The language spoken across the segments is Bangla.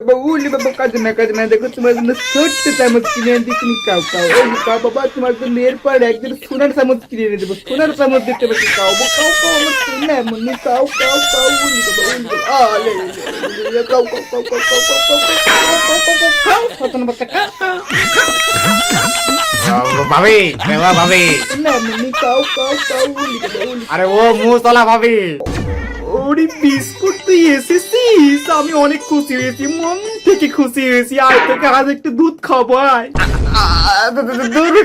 বাবা কাজ না কাজ না দেখো তোমার জন্য ছোট্ট চামচ কিনে এনে তুমি কাও কাও ওই কাও বাবা তোমার জন্য এরপর একদিন সোনার চামচ কিনে এনে দেবো সোনার চামচ দিতে পারছি বাবা, কাও কাও আমার সোনা মনে কাও কাও কাও উলি বাবা মনে বাবা উলি আরে ও মুসলা ভাবি ওরে বিস্কুট তুই এসেছিস? আমি অনেক খুশি হয়েছি, মন থেকে খুশি হয়েছি। আর তোকে আজ একটু দুধ খাব আয়।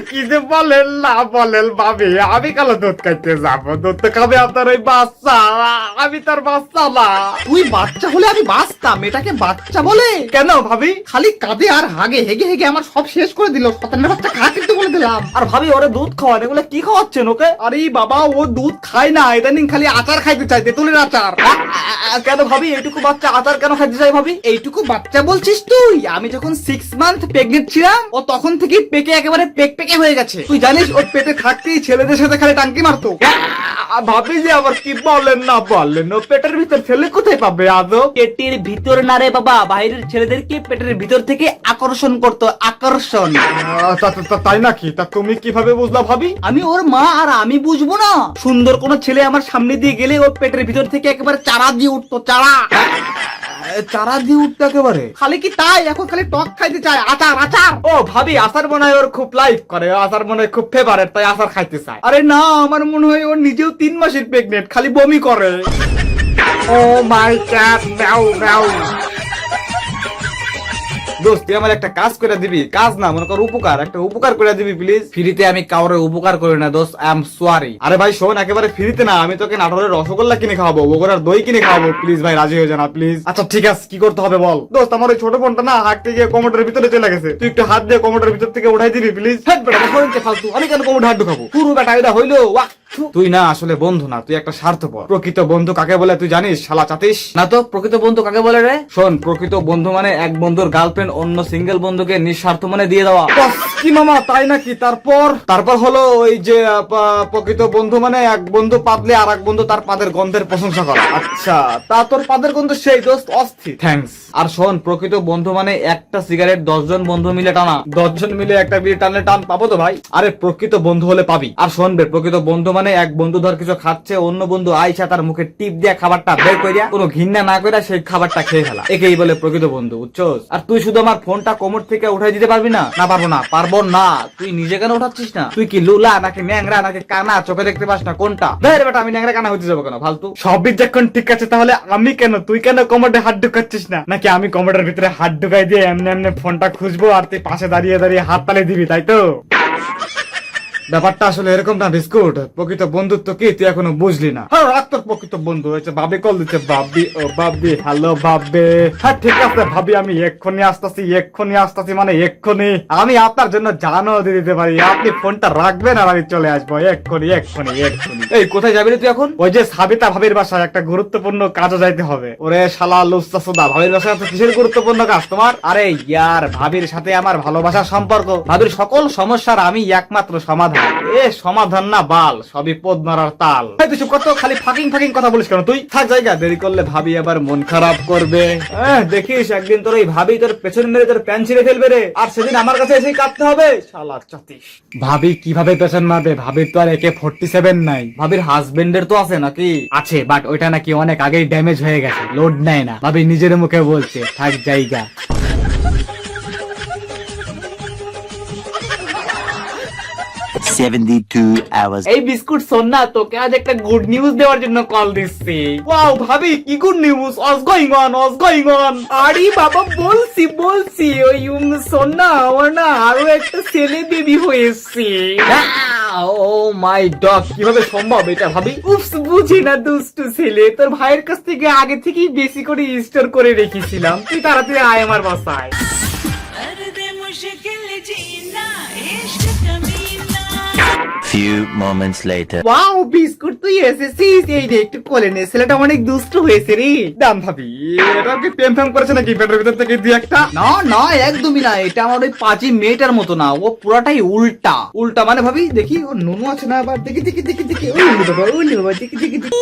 কি যে বলেন না বলেন ভাবি আমি কালো দুধ খাইতে যাব। দুধ তো খাবে আপনার ওই বাচ্চা আমি তার বাচ্চা না। তুই বাচ্চা হলে আমি বাঁচতাম এটাকে বাচ্চা বলে। কেন ভাবি? খালি কাঁদে আর হাগে হেগে হেগে আমার সব শেষ করে দিল বাচ্চা খা কিন্তু বলে দিলাম। আর ভাবি ওরে দুধ খাওয়ান এগুলো কি খাওয়াচ্ছেন ওকে? আরে বাবা ও দুধ খায় না ইদানিং খালি আচার খাইতে চাই তেঁতুলের আচার। কেন ভাবি এইটুকু বাচ্চা আচার কেন খাইতে চাই ভাবি? এইটুকু বাচ্চা বলছিস তুই? আমি যখন সিক্স মান্থ প্রেগনেন্ট ছিলাম ও তখন থেকে পেকে একেবারে পেক পেকে হয়ে গেছে। তুই জানিস ওর পেটে থাকতেই ছেলেদের সাথে খালি টাঙ্কি মারতো? ভাবি যে আবার কি বলেন না বলেন ও পেটের ভিতর ছেলে কোথায় পাবে আদৌ? পেটের ভিতর না রে বাবা বাইরের ছেলেদেরকে পেটের ভিতর থেকে আকর্ষণ করতো আকর্ষণ। তাই নাকি? তা তুমি কীভাবে বুঝলা ভাবি? আমি ওর মা আর আমি বুঝব না। সুন্দর কোন ছেলে আমার সামনে দিয়ে গেলে ওর পেটের ভিতর থেকে একেবারে চারা দিয়ে উঠতো চারা। চারা দিয়ে উঠতে একেবারে। খালি কি তাই? এখন খালি টক খাইতে চায়। আচার আচার। ও ভাবি আচার মনে হয় ওর খুব লাইফ করে। ও আচার মনে হয় খুব ফেভারেট তাই আচার খাইতে চায়। আরে না আমার মনে হয় ওর নিজেও তিন মাসের প্রেগনেন্ট খালি বমি করে। ও মাই গড নাও নাও দোস্ত তুই আমার একটা কাজ করে দিবি। কাজ না মনে কর উপকার একটা উপকার করে দিবি প্লিজ ফ্রিতে আমি কাউরে উপকার করি না দোস্ত আই এম সরি আরে ভাই শোন একেবারে ফ্রিতে না আমি তোকে নাটোরের রসগোল্লা কিনে খাওয়াবো বগুড়ার দই কিনে খাওয়াবো প্লিজ ভাই রাজি হয়ে জানা প্লিজ আচ্ছা ঠিক আছে কি করতে হবে বল। দোস্ত আমার ওই ছোট ফোনটা না হাঁটতে গিয়ে কমোডের ভিতরে চলে গেছে। তুই একটু হাত দিয়ে কমোডের ভিতর থেকে উঠাই দিবি প্লিজ হ্যাঁ বেটা শরীরকে ফালতু? আমি কেন কমোডে হাত ঢুকাবো? পুরো বেটা এটা হইল ওয়া তুই না আসলে বন্ধু না তুই একটা স্বার্থপর। প্রকৃত বন্ধু কাকে বলে তুই জানিস শালা চাতিস? না তো প্রকৃত বন্ধু কাকে বলে রে? শোন প্রকৃত বন্ধু মানে এক বন্ধুর গার্লফ্রেন্ড অন্য সিঙ্গেল বন্ধুকে নিঃস্বার্থ মানে দিয়ে দেওয়া। কি মামা তাই নাকি? তারপর? তারপর হলো ওই যে প্রকৃত বন্ধু মানে এক বন্ধু পাতলে আর এক বন্ধু তার পাদের গন্ধের প্রশংসা করা। আচ্ছা তা তোর পাদের গন্ধ সেই দোস্ত অস্থির। থ্যাঙ্কস আর শোন প্রকৃত বন্ধু মানে একটা সিগারেট দশজন বন্ধু মিলে টানা। দশজন মিলে একটা বিয়ে টানলে টান পাবো তো ভাই? আরে প্রকৃত বন্ধু হলে পাবি। আর শোনবে প্রকৃত বন্ধু মানে এক বন্ধু ধর কিছু খাচ্ছে, অন্য বন্ধু আইসা তার মুখে টিপ দিয়া খাবারটা বের করিয়া কোনো ঘৃণা না করিয়া সেই খাবারটা খেয়ে ফেলা। একেই বলে প্রকৃত বন্ধু, বুঝছোস? আর তুই শুধু আমার ফোনটা কোমর থেকে উঠাই দিতে পারবি না? না পারব না পারব না। তুই নিজে কেন উঠাচ্ছিস না? তুই কি লুলা নাকি ন্যাংরা নাকি কানা? চোখে দেখতে পাস না কোনটা? ধর বেটা, আমি ন্যাংরা কানা হতে যাব কেন, ফালতু? সবই যখন ঠিক আছে, তাহলে আমি কেন? তুই কেন কোমরে হাত ঢুকাচ্ছিস না? নাকি আমি কোমরের ভিতরে হাত ঢুকাই দিয়ে এমনি এমনি ফোনটা খুঁজবো আর তুই পাশে দাঁড়িয়ে দাঁড়িয়ে হাত তালে দিবি, তাই তো? ব্যাপারটা আসলে এরকম না বিস্কুট। প্রকৃত বন্ধুত্ব কি? তুই এখনও বুঝলি না। হ্যাঁ রাখ তোর প্রকৃত বন্ধু হয়েছে। ভাবি কল দিচ্ছে ভাবি ও ভাবি হ্যালো ভাবে। হ্যাঁ ঠিক আছে ভাবি আমি এক্ষুনি আসতেছি এক্ষুনি আসতেছি মানে এক্ষুনি। আমি আপনার জন্য জানও দিয়ে দিতে পারি। আপনি ফোনটা রাখবেন আর আমি চলে আসব। এক্ষুনি এক্ষুনি এক্ষুনি। এই কোথায় যাবি রে তুই এখন? ওই যে সাবিতা ভাবির বাসায় একটা গুরুত্বপূর্ণ কাজও যাইতে হবে। ওরে শালা লুস্তা সুদা ভাবির বাসায় এত কিসের গুরুত্বপূর্ণ কাজ তোমার? আরে ইয়ার ভাবির সাথে আমার ভালোবাসার সম্পর্ক। ভাবির সকল সমস্যার আমি একমাত্র সমাধান এ সমাধান না বাল সবই পদ মারার তাল। তুই চুপ খালি ফাকিং ফাকিং কথা বলিস কেন? তুই থাক জায়গা দেরি করলে ভাবি আবার মন খারাপ করবে। দেখিস একদিন তোর এই ভাবি তোর পেছনে মেরে তোর প্যান ছিঁড়ে ফেলবে রে। আর সেদিন আমার কাছে কাঁদতে হবে। শালা চাতিস। ভাবি কীভাবে পেছন মারবে? ভাবির তো আর একে ফোর্টি সেভেন নাই। ভাবির হাজবেন্ডের তো আছে নাকি? আছে বাট ওইটা নাকি অনেক আগেই ড্যামেজ হয়ে গেছে লোড নেয় না। ভাবি নিজের মুখে বলছে থাক জায়গা। Seventy-two hours. এই বিস্কুট শোন না তোকে আজ একটা গুড নিউজ দেওয়ার জন্য কল দিচ্ছি। ওয়াও ভাবি কি good news as going on as going on আরে বাবা বলছি বলছি ওই শোন না আমার না আরও একটা ছেলে বেবি হয়েছে। ও মাই ডগ কীভাবে সম্ভব এটা ভাবি? উপস বুঝি না দুষ্টু ছেলে। তোর ভাইয়ের কাছ থেকে আগে থেকেই বেশি করে স্টোর করে রেখেছিলাম। তুই তাড়াতাড়ি আয় আমার বাসায়। Few moments later. Wow Biscuit তুই এসেছিস। এই রে একটু কোলে নে। ছেলেটা অনেক দুষ্টু হয়েছে রে। দাম ভাবি এটা কি প্রেম ফেম করেছে নাকি পেটের ভিতর থেকে দুই একটা? না না একদমই না। এটা আমার ওই পাঁচই মেয়েটার মতো না। ও পুরাটাই উল্টা। উল্টা মানে ভাবি দেখি ও নুনু আছে না? আবার দেখি দেখি দেখি দেখি। ওই বাবা ওই বাবা দেখি দেখি দেখি।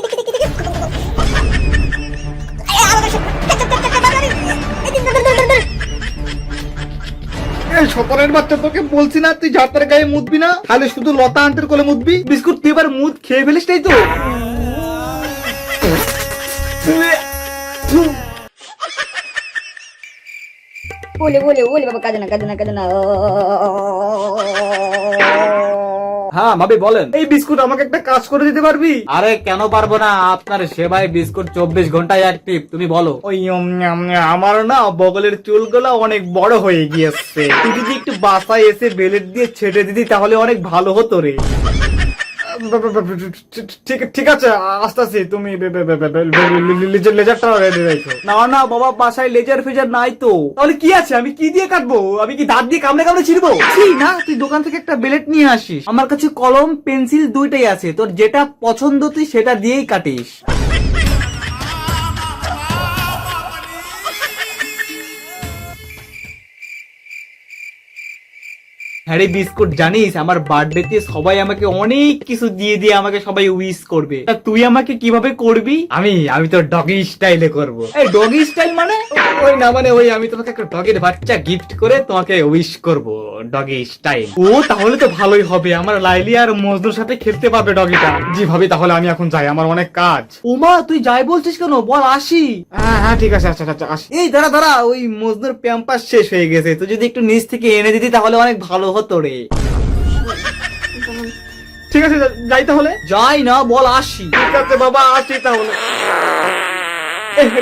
সতরের বাচ্চা তোকে বলছি না, তুই ঝাড়তার গায়ে মুদবি না, তাহলে শুধু লতা আন্টের কোলে মুদবি বিস্কুট তুই এবার মুদ খেয়ে ফেলিস তাই তো? বলে বলে বলে, বাবা, কাঁদে না কাঁদে না কাঁদে না। হ্যাঁ ভাবি বলেন। এই বিস্কুট আমাকে একটা কাজ করে দিতে পারবি? আরে কেন পারব না? আপনার সেবায় বিস্কুট চব্বিশ ঘন্টায় অ্যাক্টিভ তুমি বলো। ওই উম, উম, আমার না বগলের চুলগুলো অনেক বড় হয়ে গিয়েছে। তুই যদি একটু বাসায় এসে বেলেট দিয়ে ছেড়ে দিতি তাহলে অনেক ভালো হতো রে। ঠিক ঠিক আছে আসতেছি তুমি লেজারটা রেখো না না বাবা বাসায় লেজার ফেজার নাই তো। তাহলে কি আছে? আমি কি দিয়ে কাটবো? আমি কি দাঁত দিয়ে কামড়ে কামড়ে ছিড়বো? ছি, না তুই দোকান থেকে একটা বেলেট নিয়ে আসিস। আমার কাছে কলম পেন্সিল দুইটাই আছে। তোর যেটা পছন্দ তুই সেটা দিয়েই কাটিস। হ্যাঁ বিস্কুট জানিস? আমার বার্থডেতে সবাই আমাকে অনেক কিছু দিয়ে দিয়ে আমাকে সবাই উইশ করবে। তা তুই আমাকে কীভাবে করবি? আমি আমি তো ডগি স্টাইলে করব। এই ডগি স্টাইল মানে? ওই না মানে ওই আমি তোমাকে একটা ডগের বাচ্চা গিফট করে তোমাকে উইশ করব ডগি স্টাইল ও তাহলে তো ভালোই হবে। আমার লাইলি আর মজদুর সাথে খেলতে পারবে ডগিটা জি ভাবি তাহলে আমি এখন যাই। আমার অনেক কাজ। উমা তুই যাই বলছিস কেন? বল আসি। হ্যাঁ হ্যাঁ ঠিক আছে আচ্ছা আচ্ছা আসি। এই দাঁড়া দাঁড়া। ওই মজদুর প্যাম্পাস শেষ হয়ে গেছে। তুই যদি একটু নিচ থেকে এনে দিতি তাহলে অনেক ভালো হতো। রে ঠিক আছে যাই তাহলে। যাই না বল আসি। ঠিক আছে বাবা আসি তাহলে।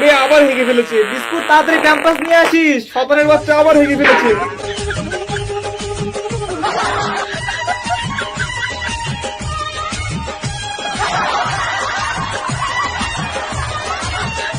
রে আবার হেগে ফেলেছে। বিস্কুট তাড়াতাড়ি ক্যাম্পাস নিয়ে আসিস। সতরের বাচ্চা আবার হেগে ফেলেছে।